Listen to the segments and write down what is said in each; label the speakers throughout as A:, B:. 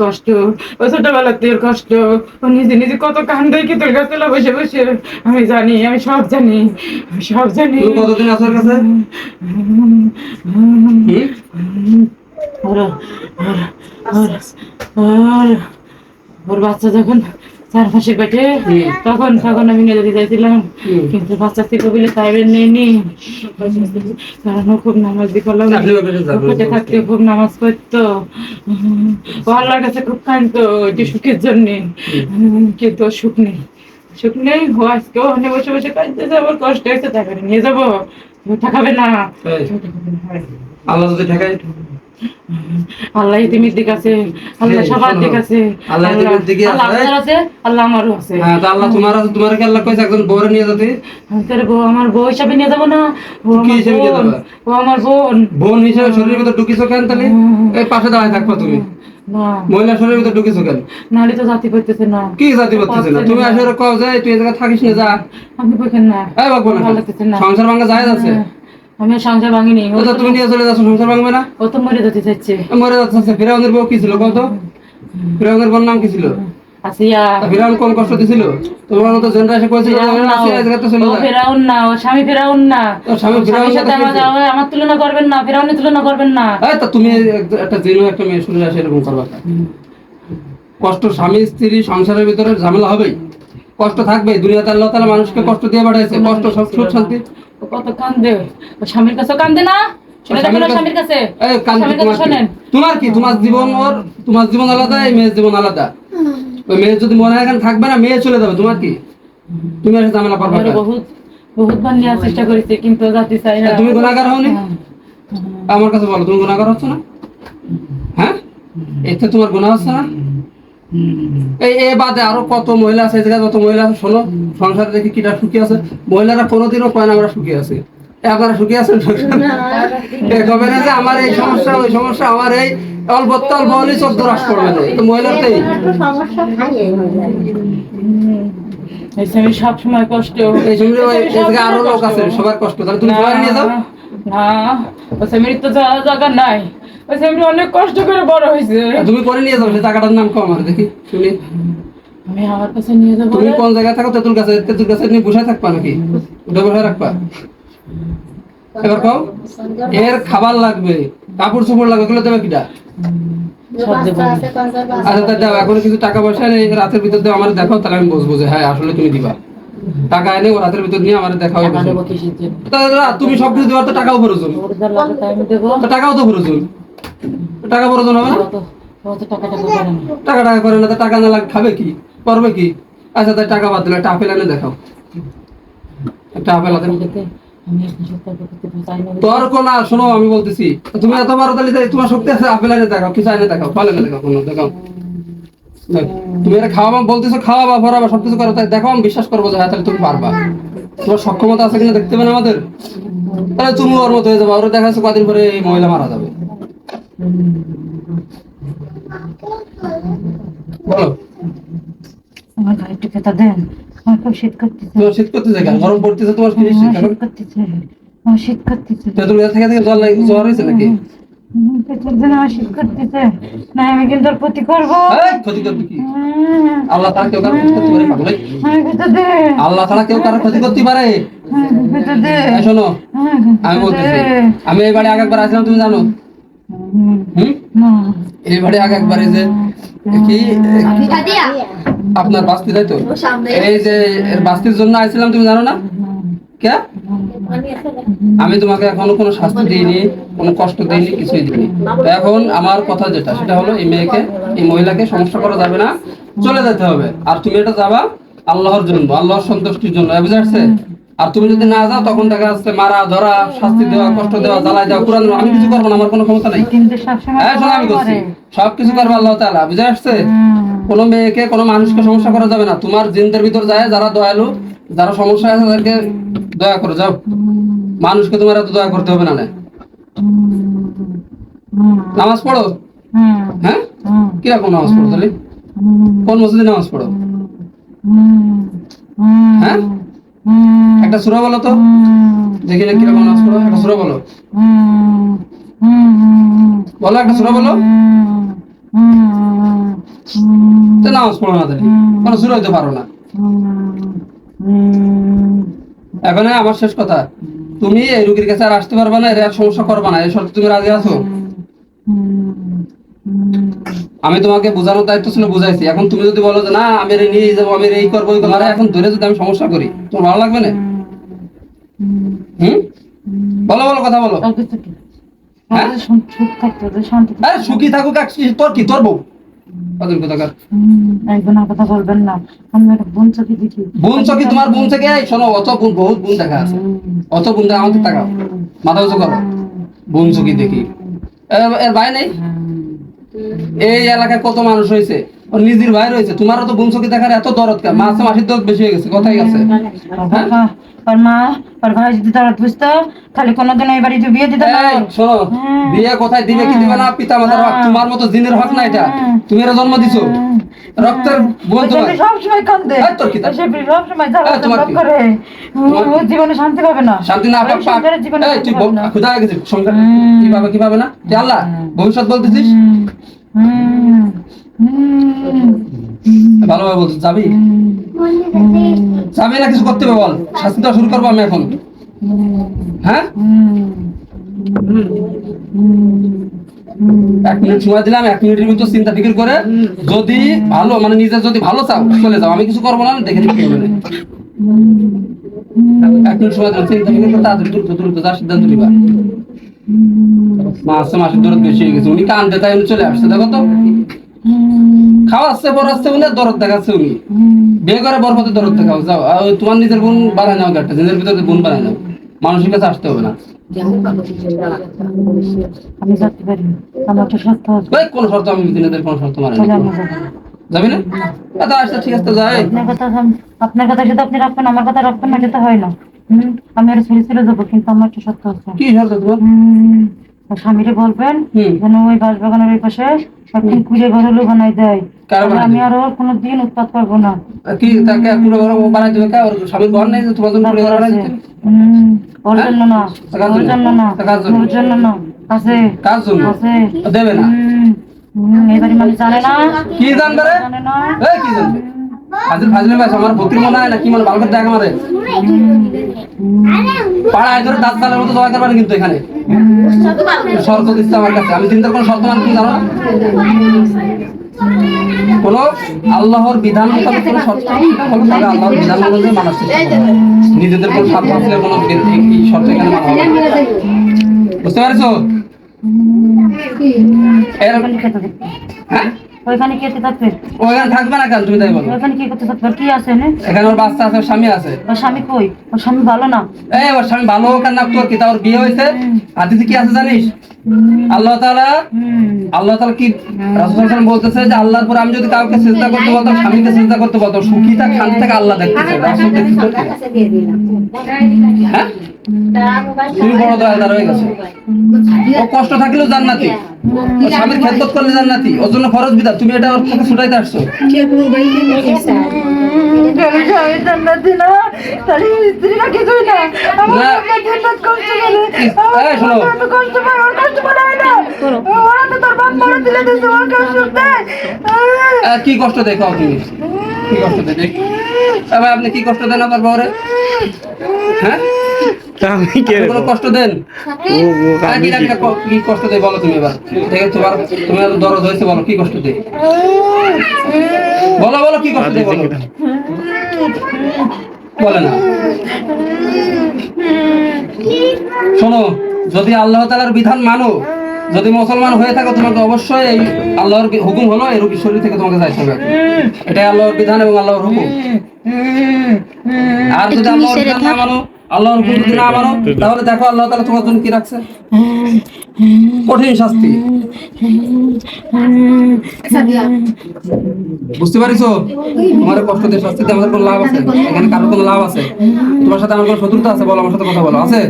A: কষ্ট ও ছোটবেলাতে কষ্ট। ও নিজে নিজে কত কান্দে কি তোর কাছে বসে বসে। আমি জানি আমি সব জানি আমি সব জানি।
B: কতদিন আসার কাছে?
A: ওর বাচ্চা যখন চার মাসের পেটে তখন তখন আমি চাইছিলাম
B: হুম।
A: কিন্তু বাচ্চা থেকে বলে সাহেবের নেয়নি। কারণ খুব নামাজ করলাম পেটে থাকতে খুব নামাজ পড়তো। আল্লাহর কাছে খুব কাঁদতো একটু সুখের জন্যে। কিন্তু সুখ নেই। সুখ নেই ও আজকে ওখানে বসে বসে কাঁদতেছে আমার কষ্ট হয়েছে টাকা নিয়ে যাব। ও টাকাবে না।
B: আল্লাহ যদি ঠেকায়।
A: আল্লাহ ইতিমির দিক আছে আল্লাহ সবার দিক আছে
B: আল্লাহ ইতিমির দিকে
A: আল্লাহ
B: আছে।
A: আপনার আছে আল্লাহ আমারও আছে।
B: হ্যাঁ তা আল্লাহ তোমার আছে তোমার কি আল্লাহ কইছে একজন বউরে নিয়ে যেতে?
A: তোর বউ আমার বউ হিসাবে নিয়ে যাব না ও
B: কি হিসেবে নিয়ে যাবা?
A: ও আমার বোন।
B: বোন হিসেবে শরীরের ভিতর ঢুকিছো কেন তাহলে? এই পাশে দাঁড়ায় থাকবা তুমি।
A: না।
B: মহিলা শরীরের ভিতর ঢুকিছো কেন?
A: নাহলে তো জাতি করতেছে না।
B: কি জাতি করতেছে না? তুমি আসলে কও যে তুই এই জায়গায় থাকিস না যা।
A: আমি বলছেন না।
B: এই বাগবো না
A: না।
B: সংসার ভাঙা যায় আছে?
A: আমি সংসার ভাঙিনি। ও
B: তো তুমি নিয়ে চলে যাচ্ছ? সংসার ভাঙবে না?
A: ও তো মরে যেতে চাইছে।
B: মরে যাচ্ছে ফিরাউনের বউ কি ছিল কত ফিরাউনের বোন নাম কি ছিল?
A: আসিয়া।
B: ফিরাউন কোন কষ্ট দিছিল? তোমার মতো জেনরা এসে কইছিল যে
A: ফেরাউন না?
B: আসিয়া এই জায়গাতে চলে যায়।
A: ফেরাউন না ও স্বামী ফেরাউন না।
B: ওর স্বামী
A: ওর সাথে
B: সাথে
A: আমার আমার তুলনা করবেন না ফেরাউনের তুলনা করবেন না।
B: এই তো তুমি একটা জেনু একটা মেয়ে শুনে আসে এরকম করবা কষ্ট স্বামী স্ত্রী সংসারের ভিতরে ঝামেলা হবেই। কষ্ট থাকবে দুনিয়াতে আল্লাহ তাআলা মানুষকে কষ্ট দিয়ে পাঠাইছে। কষ্ট সব সুখ শান্তি।
A: কত কান্দে? স্বামীর কাছে কান্দে না? শুনে দেখেন ওর স্বামীর কাছে
B: এই কান্দি
A: স্বামীর
B: তোমার কি? তোমার জীবন ওর তোমার জীবন আলাদা এই মেয়ের জীবন আলাদা? ওই মেয়ের যদি মনে হয় থাকবে না মেয়ে চলে যাবে। তোমার কি? তুমি ঝামেলা
A: বহুত বহুত বার নেওয়ার চেষ্টা করেছি কিন্তু জাতি চাই না।
B: তুমি গুণাগার হওনি? আমার কাছে বলো তুমি গুণাগার হচ্ছ না? হ্যাঁ? এতে তোমার গুণা হচ্ছে না? এ বাদে আরও কত মহিলা আছে জায়গায় যত মহিলা আছে শোনো সংসারে দেখি কিটা সুখী আছে। মহিলারা কোনোদিনও কয় না আমরা সুখী আছি। আপনারা সুখী আছেন? কবে না যে আমার এই সমস্যা ওই সমস্যা আমার এই অল্প অল্প হলেই চোখ দরাস পড়বে না। তো মহিলার তো এই।
C: সমস্যা খাইয়ে হয়ে যায়
A: এই স্বামী সব কষ্ট।
B: এই সময়
A: আরও
B: লোক আছে সবার কষ্ট। তাহলে তুমি সবাই নিয়ে যাও।
A: না জায়গা নাই। ওই স্বামী অনেক কষ্ট করে বড় হয়েছে।
B: তুমি করে নিয়ে টাকাটার নাম কম দেখি শুনি।
A: আমি আমার কাছে নিয়ে যাব
B: তুমি কোন জায়গায় থাকো তেঁতুল গাছে তেঁতুল গাছে নিয়ে বসে থাকবা নাকি? উঠে বসে রাখবা। এবার কও এর খাবার লাগবে কাপড় চোপড় লাগবে এগুলো দেবে কিটা? আচ্ছা তা দাও এখন কিছু টাকা পয়সা নেই রাতের ভিতর দিয়ে আমার দেখাও তাহলে আমি বসবো যে হ্যাঁ আসলে তুমি দিবা। টাকা এনে ও রাতের ভিতর নিয়ে আমার তা দাদা, তুমি সব কিছু দেওয়ার তো টাকাও প্রয়োজন।
A: ওর আমি
B: টাকাও তো প্রয়োজন। টাকা প্রয়োজন হবে না?
A: ও তো টাকা টাকা করে না
B: টাকা না না লাগে খাবে কি? করবে কি? আচ্ছা তাই টাকা বাদ দিলে একটা আপেল এনে দেখাও। একটা আপেল
A: না।
B: তর্ক না শোনো আমি বলতেছি তুমি এত তাহলে তাই তোমার শক্তি আছে আপেল এনে দেখাও কিছু এনে দেখাও ফল এনে দেখাও কোনো দেখাও। দেখ, তুমি এটা খাওয়াবা বলতেছো খাওয়াবা ভরাবা সবকিছু করো তাই দেখো আমি বিশ্বাস করব যে হ্যাঁ তাহলে তুমি পারবা। তোমার সক্ষমতা আছে কিনা দেখতে পাবে আমাদের? তাহলে তুমি ওর মতো হয়ে যাবে ওরা দেখা যাচ্ছে কদিন পরে এই মহিলা মারা যাবে।
A: শীত করতেছে
B: তোমার শীত করতেছে। কেন? গরম পড়তেছে তোমার শীত
A: করতেছে। শীত করতেছে।
B: থেকে থেকে জল জ্বর হয়েছে নাকি?
A: হুম, পেটের জন্য আমার শীত করতেছে। না আমি কিন্তু ক্ষতি করব।
B: ক্ষতি করবে কি? আল্লাহ তারা কেউ কারও ক্ষতি করতে পারে আল্লাহ তারা কেউ কারও ক্ষতি করতে
A: দে।
B: এই শোনো আমি বলতেছি আমি এই বাড়ি আগে আসলাম তুমি জানো। আগে একবার যে কি আপনার বাস্তি তাই তো? এই যে বাস্তির জন্য আইছিলাম তুমি জানো না? কে? আমি তোমাকে এখনও কোনো শাস্তি দিইনি কোনো কষ্ট দিইনি কিছুই দিইনি। এখন আমার কথা যেটা সেটা হলো এই মেয়েকে এই মহিলাকে সমস্যা করা যাবে না চলে যেতে হবে। আর তুমি এটা যাবা আল্লাহর জন্য আল্লাহর সন্তুষ্টির জন্য। বুঝে আসছে? আর তুমি যদি না যাও তখন দেখা যাচ্ছে মারা ধরা শাস্তি দেওয়া কষ্ট দেওয়া জ্বালাই দেওয়া কোরআন আমি কিছু করব না আমার কোনো ক্ষমতা নাই। হ্যাঁ শোনো আমি করছি। সব কিছু করব আল্লাহ তাআলা বুঝে আসছে? কোনো মেয়েকে কোনো মানুষকে সমস্যা করা যাবে না। তোমার জিনদের ভিতর যায় যারা দয়ালু যারা সমস্যা আছে তাদেরকে দয়া করে যাও। মানুষকে তোমার এত দয়া করতে হবে না না। নামাজ পড়ো? হ্যাঁ? কীরকম নামাজ পড়ো তাহলে? কোন মসজিদে নামাজ পড়ো? হ্যাঁ? একটা সুরা বলো তো। দেখি কীরকম নামাজ পড়ো। একটা সুরা বলো। বলো একটা সুরা বলো। নামাজ পড়ো না তাহলে কোনো শুরু হইতে পারো না। এখন আমার শেষ কথা। তুমি এই রুগীর কাছে আর আসতে পারবা না এর সমস্যা করবা না। এই শর্তে তুমি রাজি আছো? আমি তোমাকে বোঝানোর দায়িত্ব ছিল বুঝাইছি। এখন তুমি যদি বলো যে না আমি এর নিয়ে যাব আমি এই করব ওই করব এখন ধরে যদি আমি সমস্যা করি তোমার ভালো লাগবে না? হুম? বলো বলো কথা বলো।
A: আর?
B: হ্যাঁ?
A: সুখ
B: আরে সুখী থাকুক তোর কি তোর বউ?
A: কথা বলবেন না। আমি একটা বোন চোখে দেখি।
B: বোন চকি তোমার বোন থেকে এই শোনো অত বোন বহুত বোন দেখা আছে। অত বোন দেখা আমাদের টাকা। মাথা উঁচু করো। বোন চকি দেখি। এর ভাই নেই? এই এলাকায় কত মানুষ হয়েছে? ওর নিজের ভাই রয়েছে। তোমারও তো বংশকে দেখার এত দরদ মাসে মাসির দরদ বেশি হয়ে গেছে, কথাই আছে। হ্যাঁ?
A: আর মা আর ভাই যদি তারা বুঝতো তাহলে কোনোদিন এই বাড়িতে বিয়ে দিত না
B: শোনো বিয়ে কোথায় দিবে কি দিবে না? পিতা মাতার হক তোমার মতো জিনের হক না এটা। তুমি এর জন্ম দিছো। রক্তের বোন তোমার
A: সব সময় কান্দে।
B: তোর কি তাই?
A: সব সময় ঝগড়া
B: এই তোমার কি?
A: করে। ও জীবনে শান্তি পাবে না।
B: শান্তি না
A: সংসারের জীবনে
B: এই
A: শান্তি
B: তুই
A: পাবে না।
B: হয়ে তুই আল্লাহ? ভবিষ্যৎ বলতেছিস?
A: হুম,
B: ভালোভাবে বলছিস যাবি? যাবি না কিছু করতে হবে বল। শাস্তি দেওয়া শুরু করব আমি এখন। হ্যাঁ? এক মিনিট সময় দিলাম এক মিনিটের ভিতর চিন্তা ফিকির করে যদি ভালো মানে নিজে যদি ভালো চাও চলে যাও। আমি কিছু করব না দেখে নিতে হবে। এক মিনিট সময় দিলাম চিন্তা ফিকির করে তাড়াতাড়ি দ্রুত দ্রুত যা সিদ্ধান্ত নিবা। মাসে মাসের দরদ বেশি হয়ে গেছে। উনি কান্দে তাই চলে আসছে। দেখো তো। খাওয়াচ্ছে পড়াচ্ছে উনি দরদ দেখাচ্ছে উনি। বিয়ে করে বরপথে দরদ দেখাও। যাও তোমার নিজের বোন বানায় নাও একটা নিজের ভিতরে বোন বানায় নাও। মানুষের কাছে আসতে হবে না।
A: আমি যাতে পারি আমার তো আছে।
B: কোন শর্ত আমি দিনের কোন শর্ত মানে
A: যাব।
B: না? আচ্ছা আচ্ছা ঠিক আছে যাই।
A: আপনার কথা আপনার কথা আপনি রাখবেন আমার কথা রাখবেন না যেতে হয় না। আমি আর ছেড়ে ছেড়ে যাব কিন্তু আমার সত্য আছে।
B: কি শর্ত তোমার?
A: স্বামীরে বলবেন যেন ওই বাস বাগানের ওই পাশে একদিন কুড়ে ঘরলো বানাই দেয়। আমি আর ওর কোনো দিন উৎপাত করব না।
B: কি তাকে পুরো ঘর বানাই দেবে ওর স্বামীর ঘর নেই তোমার জন্য পুরো ঘর বানাই দিতে?
A: ওর
B: হ্যাঁ?
A: জন্য না ওর
B: জন্য?
A: না ওর জন্য না আছে।
B: কার জন্য?
A: আছে।
B: দেবে না?
A: এবারে মানে জানে না।
B: কি জানবে রে?
A: জানে না।
B: এই কি জানবে? ফাজিল ফাজিল ভাই আমার মনে হয় না কি মানে দেখা মারে পাড়ায় ধরে দাঁত কালের মতো জমা করবেন কিন্তু এখানে? শর্ত দিচ্ছে আমার কাছে। আমি চিন্তার কোনো শর্ত মানে জানো? কোন আল্লাহর বিধান মোতাবেক কোনো শর্ত আল্লাহর বিধান মানার চেষ্টা নিজেদের কোনো স্বার্থ আসলে কোনো শর্ত এখানে মানা বুঝতে পারছ? হ্যাঁ?
A: ওইখানে থাকবে?
B: ওখানে থাকবে না কেন? তুমি তাই বলো।
A: ওইখানে কি করতে থাকবে? কি আছে না
B: এখানে ওর বাচ্চা আছে ওর স্বামী আছে।
A: ওর স্বামী কই? ওর স্বামী ভালো না?
B: এই ওর স্বামী ভালো হোক আর না তোর কি তা ওর বিয়ে হয়েছে? হাদিসে কি আছে জানিস? আল্লাহ তাআলা আল্লাহ তাআলা কি রাসূল সাল্লাল্লাহু বলতেছে যে আল্লাহর পর আমি যদি কাউকে সিজদা করতে বলতাম স্বামীকে সিজদা করতে বলতাম সুখী থাক শান্তি থাক আল্লাহ দেখতেছে। রাসূল দেখতেছে তোর? হ্যাঁ? হয়ে ও কষ্ট থাকলেও জান্নাতি। স্বামীর খেদমত করলে জান্নাতি। ওর জন্য খরচ বিধান। তুমি এটা ওর থেকে ছুটাইতে আসছো। কি কষ্ট দেখো কি কষ্ট দেয় এবার আপনি কি কষ্ট দেন আমার বউরে? হ্যাঁ?
D: আমি কে
B: কোনো কষ্ট দেন? কি একটা কি কষ্ট বলো তুমি এবার? দেখে তোমার তোমার দরদ হয়েছে বলো কি কষ্ট বলো বলো কি কষ্ট বলো? বলে না। শোনো যদি আল্লাহ তালার বিধান মানো যদি মুসলমান হয়ে থাকো তোমাকে অবশ্যই এই আল্লাহর হুকুম হলো এই রুগীর শরীর থেকে তোমাকে যাইতে হবে এটাই আল্লাহর বিধান এবং আল্লাহর হুকুম। আর যদি আল্লাহর বিধান না মানো আল্লাহর হুকুম যদি না মানো তাহলে দেখো আল্লাহ তাআলা তোমার জন্য কি রাখছে। কঠিন শাস্তি। বুঝতে পারিছো? তোমার এই কষ্ট দিয়ে শাস্তিতে আমাদের কোনো লাভ আছে? এখানে কারোর কোনো লাভ আছে? তোমার সাথে আমার কোনো শত্রুতা আছে? বলো আমার সাথে কথা বলো আছে?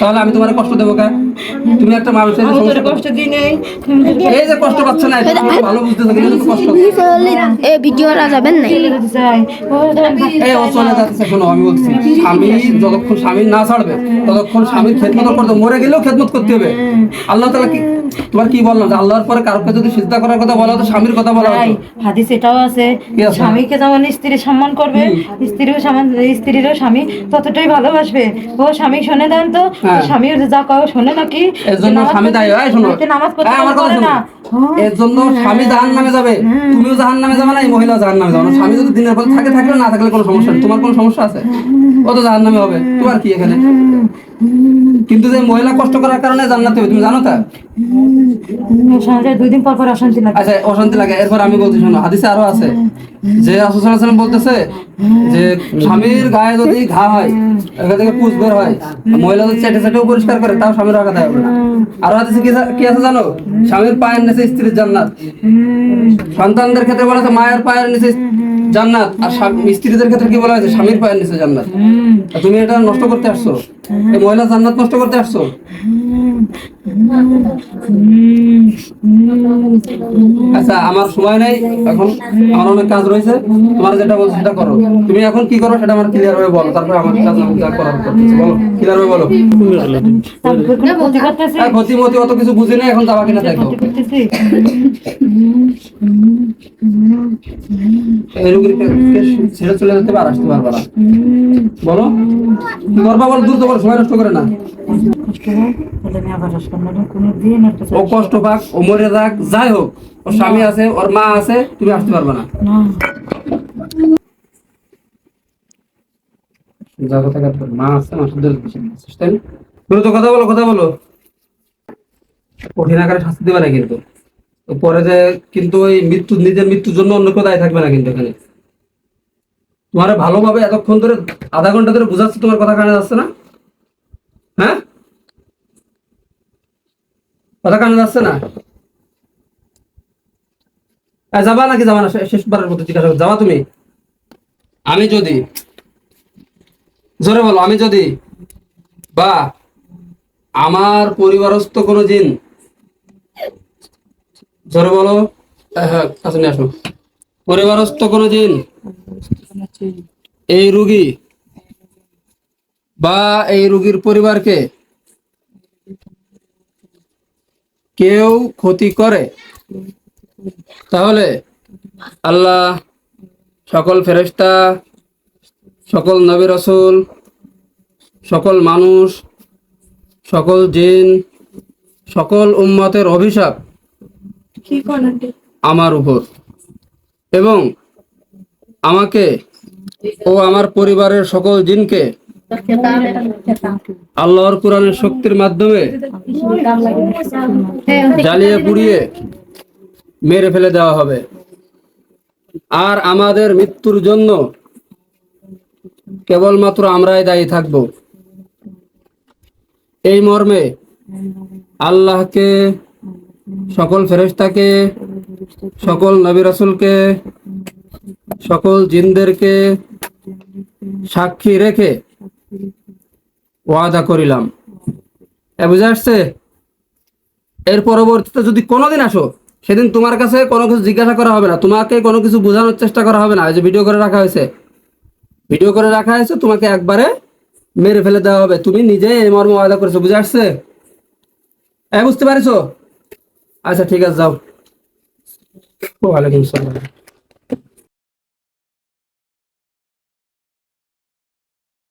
B: তাহলে আমি তোমার কষ্ট দেবো কেন তুমি একটা মানুষের
A: কষ্ট দিই নেই।
B: এই যে কষ্ট পাচ্ছ না ভালো বুঝতেছো কিন্তু কষ্ট। হচ্ছে।
C: এ ভিডিও রা যাবেন
A: ও
B: এই ও চলে যাচ্ছে শোনো আমি বলছি স্বামী যতক্ষণ স্বামী না ছাড়বে ততক্ষণ স্বামীর খেদমত করতে মরে গেলেও খেদমত করতে হবে? আল্লাহ তাআলা কি তোমার কি বললাম আল্লাহর পরে কারোকে যদি সিজদা করার কথা বলা হতো স্বামীর কথা বলা হতো?
E: হাদিস এটাও আছে। স্বামীকে যেমন স্ত্রী সম্মান করবে স্ত্রীও সম্মান স্ত্রীরও স্বামী ততটাই ভালোবাসবে। ও স্বামী শোনে দেন তো
B: হ্যাঁ।
E: স্বামী যা কও শোনে নাকি?
B: এর জন্য স্বামী দায়ী। হয় শোনো।
E: নামাজ পড়তে
B: হ্যাঁ,
E: না। হ্যাঁ।
B: এর জন্য স্বামী জাহান নামে যাবে তুমিও জাহান নামে যাবে না এই মহিলা জাহান নামে যাবে স্বামী যদি দিনের পর থাকে থাকলে না থাকলে কোনো সমস্যা তোমার কোনো সমস্যা আছে? ও তো জাহান নামে হবে। তোমার কি এখানে? কিন্তু যে মহিলা কষ্ট করার কারণে জান্নাতে হবে তুমি জানো তা?
E: দুই দিন পর পর অশান্তি লাগে।
B: আচ্ছা অশান্তি লাগে। এরপর আমি বলছি শোনো হাদিসে আরও আছে। যে বলতেছে যে স্বামীর গায়ে যদি ঘা হয় এখান থেকে পুষ বের হয় মহিলা যদি চেটে চেটেও পরিষ্কার করে তাও স্বামীর আঘাত হবে না। আরও হাদিসে কি কি আছে জানো? স্বামীর পায়ের নিচে স্ত্রীর জান্নাত। সন্তানদের ক্ষেত্রে বলা মায়ের পায়ের নিচে জান্নাত। আর মিস্ত্রিদের স্ত্রীদের ক্ষেত্রে কি বলা হয়েছে? স্বামীর পায়ের নিচে জান্নাত। তুমি এটা নষ্ট করতে আসছো। মহিলা জান্নাত নষ্ট করতে আসছো? আচ্ছা আমার সময় নেই, এখন আমার অনেক কাজ রয়েছে। তোমার যেটা বলছো সেটা করো। তুমি এখন কি করো সেটা আমার ক্লিয়ার ভাবে বলো, তারপরে আমার কাজ করার বলো ক্লিয়ার ভাবে বলো।
E: ক্ষতি
B: হ্যাঁ মতি অত কিছু বুঝি নাই, এখন যাবা কিনা দেখো। ছেড়ে চলে যেতে পার, আসতে পারবা না। বলো কি করবা বলো দ্রুত বলো সময় নষ্ট করে না। ও কষ্ট পাক ও মরে যাক যাই হোক ওর স্বামী আছে ওর মা আছে তুমি আসতে পারবা না।
E: না।
B: যা কথা কাটবে। মা আছে মা শুধু তাই না? দ্রুত কথা বলো কথা বলো। কঠিন আকারে শাস্তি দেবে না কিন্তু। পরে যে কিন্তু ওই মৃত্যু নিজের মৃত্যুর জন্য অন্য কেউ দায়ী থাকবে না কিন্তু এখানে। তোমার ভালোভাবে এতক্ষণ ধরে আধা ঘণ্টা ধরে বুঝাচ্ছি তোমার কথা কানে যাচ্ছে না হ্যাঁ কথা কানে যাচ্ছে না? যাবা নাকি যাবা না? জিজ্ঞাসা যাবা তুমি? আমি যদি জোরে বলো আমি যদি বা আমার পরিবারস্থ কোনো জিন জোরে বলো হ্যাঁ, আসো। পরিবারস্থ কোনো জিন এই রুগী বা এই রুগীর পরিবারকে কেউ ক্ষতি করে। তাহলে আল্লাহ সকল ফেরেশতা সকল নবী রসুল সকল মানুষ সকল জিন সকল উম্মতের অভিশাপ আমার উপর। এবং আমাকে ও আমার পরিবারের সকল জিনকে আল্লাহর কোরআনের শক্তির মাধ্যমে জ্বালিয়ে পুড়িয়ে মেরে ফেলে দেওয়া হবে। আর আমাদের মৃত্যুর জন্য কেবলমাত্র আমরাই দায়ী থাকব। এই মর্মে আল্লাহকে, সকল ফেরেশতাকে, সকল নবী রাসূলকে, সকল জিনদেরকে সাক্ষী রেখে ওয়াদা করিলাম। বুঝে আসছে? এর পরবর্তীতে যদি কোনোদিন আসো, সেদিন তোমার কাছে কোনো কিছু জিজ্ঞাসা করা হবে না। তোমাকে কোনো কিছু বোঝানোর চেষ্টা করা হবে না। যে ভিডিও করে রাখা হয়েছে। ভিডিও করে রাখা হয়েছে, তোমাকে একবারে মেরে ফেলে দেওয়া হবে। তুমি নিজে এই মর্ম ওয়াদা করেছ, বুঝে আসছে? হ্যাঁ বুঝতে পারছ? আচ্ছা ঠিক আছে, যাও। ওয়ালাইকুম আসসালাম।